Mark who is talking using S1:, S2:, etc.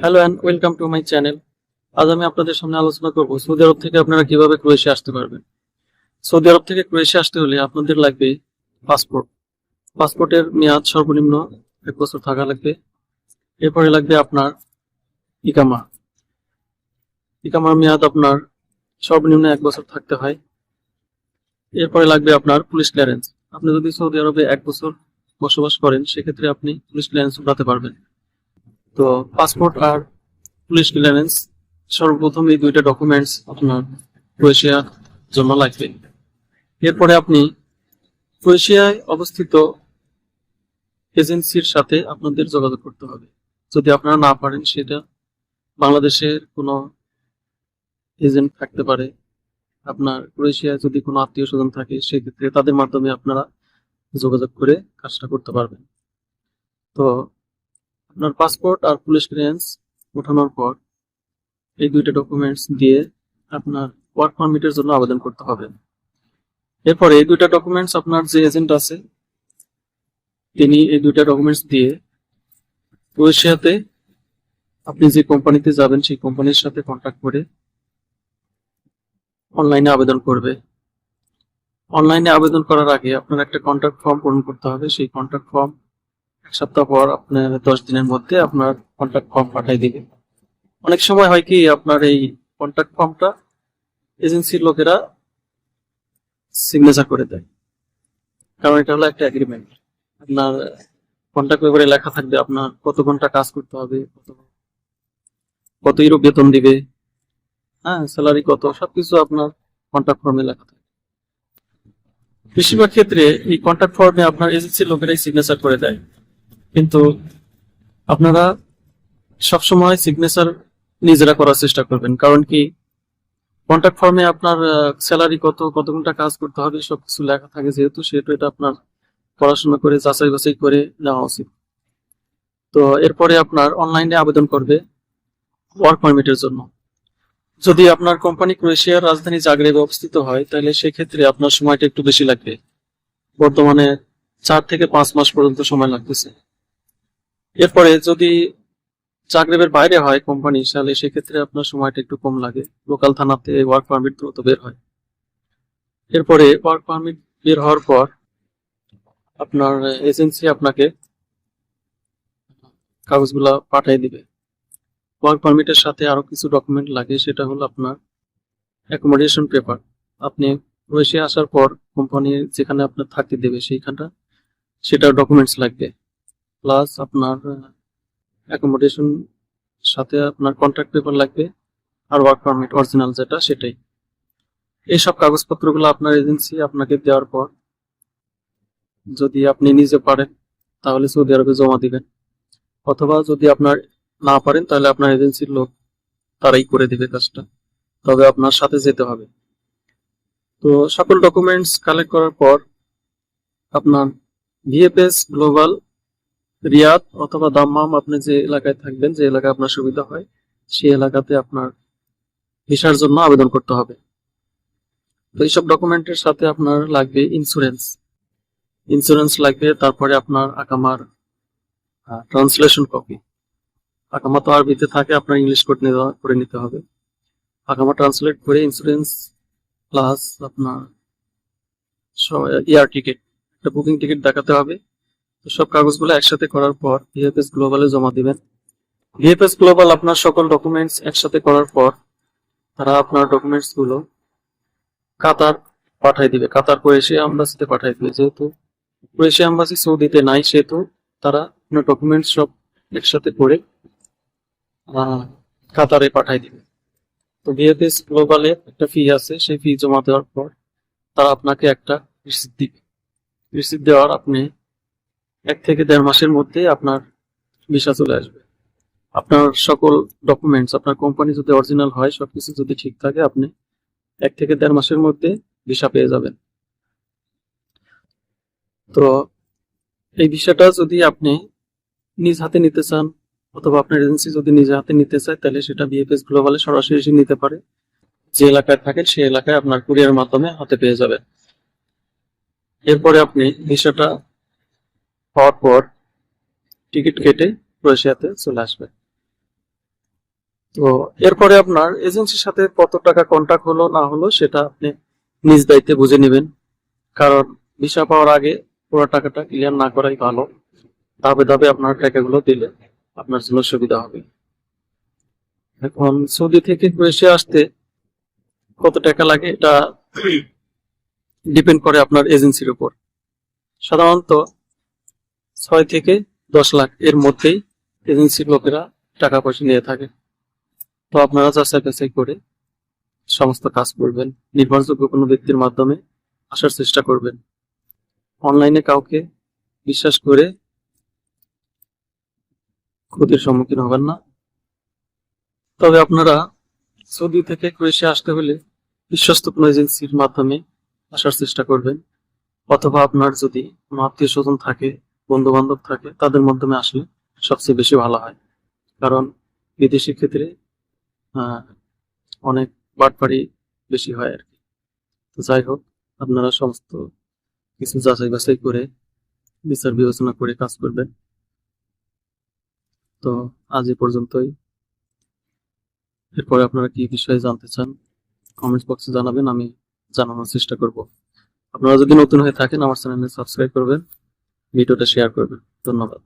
S1: Hello and welcome to my channel আজ আমি আপনাদের সামনে আলোচনা করব সৌদি আরব থেকে আপনারা কীভাবে ক্রোয়েশিয়া আসতে পারবেন। সৌদি আরব থেকে ক্রোয়েশিয়া আসতে হলে আপনাদের লাগবে পাসপোর্ট। পাসপোর্টের মেয়াদ সর্বনিম্ন এক বছর থাকা লাগবে। এরপরে লাগবে আপনার ইকামা। ইকামার মেয়াদ আপনার সর্বনিম্ন এক বছর থাকতে হয়। এরপরে লাগবে আপনার পুলিশ ক্লিয়ারেন্স। আপনি যদি সৌদি আরবে এক বছর বসবাস করেন, সেক্ষেত্রে আপনি পুলিশ ক্লিয়ারেন্স উঠাতে পারবেন। তো পাসপোর্ট আর পুলিশ ক্লিয়ারেন্স সর্বপ্রথম এই দুইটা ডকুমেন্টস আপনার ক্রোয়েশিয়ার জন্য লাগবে। এরপরে আপনি ক্রোয়েশিয়ায় অবস্থিত এজেন্সির সাথে আপনাদের যোগাযোগ করতে হবে। যদি আপনারা না পারেন সেটা বাংলাদেশের কোনো এজেন্ট থাকতে পারে। আপনার ক্রোয়েশিয়ায় যদি কোনো আত্মীয় স্বজন থাকে, সেক্ষেত্রে তাদের মাধ্যমে আপনারা যোগাযোগ করে কাজটা করতে পারবেন। তো আপনার পাসপোর্ট আর পুলিশ ক্লিয়ারেন্স ওঠানোর পর এই দুইটা ডকুমেন্টস দিয়ে আপনার ওয়ার্ক পারমিটের জন্য আবেদন করতে হবে। এরপরে এই দুইটা ডকুমেন্টস আপনার যে এজেন্ট আছে, তিনি এই দুইটা ডকুমেন্টস দিয়ে ক্রোয়েশিয়াতে আপনি যে কোম্পানিতে যাবেন, সেই কোম্পানির সাথে কন্ট্যাক্ট করে অনলাইনে আবেদন করবে। অনলাইনে আবেদন করার আগে আপনার একটা কন্ট্যাক্ট ফর্ম পূরণ করতে হবে। সেই কন্ট্যাক্ট ফর্ম এক সপ্তাহ পর আপনার দশ দিনের মধ্যে আপনার কন্ট্যাক্ট ফর্ম পাঠাই দিবে। অনেক সময় হয় কি, আপনার এই কন্ট্যাক্ট ফর্মটা এজেন্সির লোকেরা সিগনেচার করে দেয়। কারণ এটা হলো একটা এগ্রিমেন্ট আপনার কন্ট্যাক্ট পেপারে লেখা থাকবে আপনার কত ঘণ্টা কাজ করতে হবে, কত কত ইউরো বেতন দিবে হ্যাঁ স্যালারি কত, সবকিছু আপনার কন্ট্যাক্ট ফর্মে লেখা থাকে। বেশিরভাগ ক্ষেত্রে এই কন্ট্যাক্ট ফর্মে আপনার এজেন্সির লোকেরাই সিগনেচার করে দেয়। কিন্তু আপনারা সবসময় সিগনেচার নিজেরা করার চেষ্টা করবেন। কারণ কি কন্ট্যাক্ট ফর্মে আপনার স্যালারি কত কত ঘণ্টা কাজ করতে হবে, সবকিছু লেখা থাকে যেহেতু, সেহেতু এটা আপনার পড়াশোনা করে, যাচাই বাছাই করে নেওয়া উচিত। তো এরপরে আপনার অনলাইনে আবেদন করবে ওয়ার্ক পারমিটের জন্য। যদি আপনার কোম্পানি ক্রোয়েশিয়ার রাজধানী জাগরেবে অবস্থিত হয়, তাহলে সেক্ষেত্রে আপনার সময়টা একটু বেশি লাগবে। বর্তমানে চার থেকে পাঁচ মাস পর্যন্ত সময় লাগতেছে। এরপরে যদি জাগরেবের বাইরে হয় কোম্পানি তাহলে সেক্ষেত্রে আপনার সময়টা একটু কম লাগে। লোকাল থানাতে ওয়ার্ক পারমিট দ্রুত বের হয়। এরপরে ওয়ার্ক পারমিট বের হওয়ার পর আপনার এজেন্সি আপনাকে কাগজগুলা পাঠিয়ে দিবে। ওয়ার্ক পারমিটের সাথে আরও কিছু ডকুমেন্ট লাগে, সেটা হলো আপনার অ্যাকোমোডেশন পেপার আপনি ক্রোয়েশিয়া আসার পর কোম্পানি যেখানে আপনার থাকতে দেবে সেইখানটা, সেটার ডকুমেন্টস লাগবে। প্লাস আপনার অ্যাকোমোডেশন সাথে আপনার কন্ট্রাক্ট পেপার লাগবে আর ওয়ার্ক পারমিট অরিজিনাল যেটা সেটাই। এইসব কাগজপত্রগুলো আপনার এজেন্সি আপনাকে দেওয়ার পর যদি আপনি নিজে পারেন, তাহলে সৌদি আরবে জমা দিবেন। অথবা যদি আপনার না পারেন, তাহলে আপনার এজেন্সির লোক তারাই করে দিবে কাজটা। তবে আপনার সাথে যেতে হবে। তো সকল ডকুমেন্টস কালেক্ট করার পর আপনার ভিএফএস গ্লোবাল রিয়াদ অথবা দাম্মাম, আপনি যে এলাকায় থাকবেন, যে এলাকায় আপনার সুবিধা হয়, সেই এলাকাতে আপনার ভিসার জন্য আবেদন করতে হবে। তো এইসব ডকুমেন্টের সাথে আপনার লাগবে ইন্স্যুরেন্স ইন্স্যুরেন্স লাগবে, তারপরে আপনার আকামার ট্রান্সলেশন কপি আকামা তো আরবিতে থাকে, আপনার ইংলিশ করে নিতে হবে। আকামা ট্রান্সলেট করে ইন্স্যুরেন্স প্লাস আপনার এয়ার টিকিট একটা বুকিং টিকিট দেখাতে হবে। সব কাগজগুলো একসাথে করার পর ভিএফএস গ্লোবালে জমা দিবেন। ভিএফএস গ্লোবাল আপনার সকল ডকুমেন্টস একসাথে করার পর তারা আপনার ডকুমেন্টসগুলো কাতার পাঠাই দিবে। কাতার ক্রোয়েশিয়া এম্বাসিতে পাঠাই দিবে। যেহেতু ক্রোয়েশিয়া এম্বাসি সৌদিতে নাই, সেহেতু তারা আপনার ডকুমেন্টস সব একসাথে করে কাতারে পাঠাই দিবে। তো ভিএফএস গ্লোবালে একটা ফি আছে, সেই ফি জমা দেওয়ার পর তারা আপনাকে একটা রিসিপ্ট দিবে। রিসিপ্ট দেওয়ার আপনি এক থেকে দেড় মাসের মধ্যে আপনার ভিসা চলে আসবে। আপনার সকল ডকুমেন্টস আপনার কোম্পানি যদি অরিজিনাল হয়, সবকিছু যদি ঠিক থাকে, আপনি এক থেকে দেড় মাসের মধ্যে ভিসা পেয়ে যাবেন। তো এই ভিসাটা যদি আপনি নিজ হাতে নিতে চান, অথবা আপনার এজেন্সি যদি নিজে হাতে নিতে চায়, তাহলে সেটা বিএফএস গ্লোবালে সরাসরি নিতে পারে। যে এলাকায় থাকেন, সেই এলাকায় আপনার কুরিয়ার মাধ্যমে হাতে পেয়ে যাবেন। এরপরে আপনি ভিসাটা পাওয়ার পর টিকিট কেটে ক্রোয়েশিয়াতে চলে আসবে। তো এরপরে আপনার এজেন্সির সাথে কত টাকা কন্ট্যাক্ট হলো না হলো সেটা আপনি নিজ দায়িত্বে বুঝে নেবেন। কারণ ভিসা পাওয়ার আগে পুরো টাকাটা ক্লিয়ার না করাই ভালো। ধাপে ধাপে আপনার টাকাগুলো দিলে আপনার জন্য সুবিধা হবে। এখন সৌদি থেকে ক্রোয়েশিয়া আসতে কত টাকা লাগে এটা ডিপেন্ড করে আপনার এজেন্সির উপর। সাধারণত ছয় থেকে দশ লাখ এর মধ্যেই এজেন্সির লোকেরা টাকা পয়সা নিয়ে থাকে। তো আপনারা যাচাই বাছাই করে সমস্ত কাজ করবেন। নির্ভরযোগ্য কোনো ব্যক্তির মাধ্যমে আসার চেষ্টা করবেন। অনলাইনে কাউকে বিশ্বাস করে ক্ষতির সম্মুখীন হবেন না। তবে আপনারা সৌদি থেকে ক্রোয়েশিয়া আসতে হলে বিশ্বস্ত কোনো এজেন্সির মাধ্যমে আসার চেষ্টা করবেন। অথবা আপনার যদি কোনো আত্মীয় স্বজন থাকে বন্ধু বান্ধব থাকে, তাদের মাধ্যমে আসলে সবচেয়ে বেশি ভালো হয়। কারণ বিদেশি ক্ষেত্রে অনেক বাটপাড়ি বেশি হয় আর কি। তো যাই হোক, আপনারা সমস্ত কিছু যাচাই বাছাই করে বিচার বিবেচনা করে কাজ করবেন। তো আজ এ পর্যন্তই। এরপরে আপনারা কি বিষয়ে জানতে চান কমেন্ট বক্সে জানাবেন, আমি জানানোর চেষ্টা করব। আপনারা যদি নতুন হয়ে থাকেন, আমার চ্যানেলে সাবস্ক্রাইব করবেন। ভিডিওটা শেয়ার করবেন। ধন্যবাদ।